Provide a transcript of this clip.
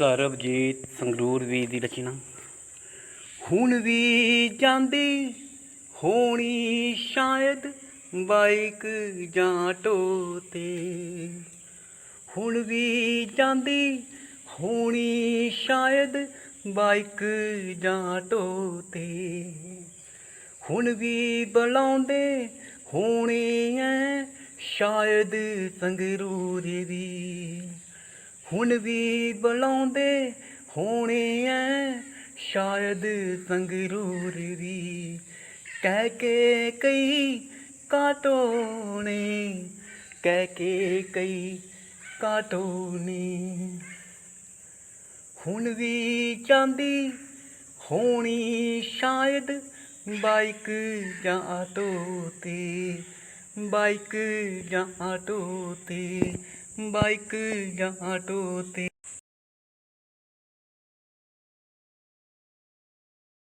ਸਰਬਜੀਤ ਸੰਗਰੂਰ ਵੀ ਦੀ ਰਚਨਾ। ਹੁਣ ਵੀ ਜਾਂਦੀ ਹੋਣੀ ਸ਼ਾਇਦ ਬਾਈਕ ਜਾਂ ਆਟੋ ਹੁਣ ਵੀ ਜਾਂਦੀ ਹੋਣੀ ਸ਼ਾਇਦ ਬਾਈਕ ਜਾਂ ਆਟੋ ਹੁਣ ਵੀ ਬੁਲਾਉਂਦੇ ਹੋਣੇ ਐ ਸ਼ਾਇਦ ਸੰਗਰੂਰ ਵੀ ਹੁਣ ਵੀ ਬੁਲਾਉਂਦੇ ਹੋਣੇ ਐ। ਸ਼ਾਇਦ ਸੰਗਰੂਰ ਵੀ ਕਹਿ ਕੇ ਕਈ ਕਾਟੋਣੇ ਕਹਿ ਕੇ ਕਈ ਕਾਟੋਣੇ ਹੁਣ ਵੀ ਜਾਂਦੀ ਹੋਣੀ ਸ਼ਾਇਦ ਬਾਈਕ ਜਾਂ ਆਟੋ ਤੇ, ਬਾਈਕ ਜਾਂ ਆਟੋ ਤੇ। ਬਾਈਕ ਜਾਂ ਆਟੋ ਤੇ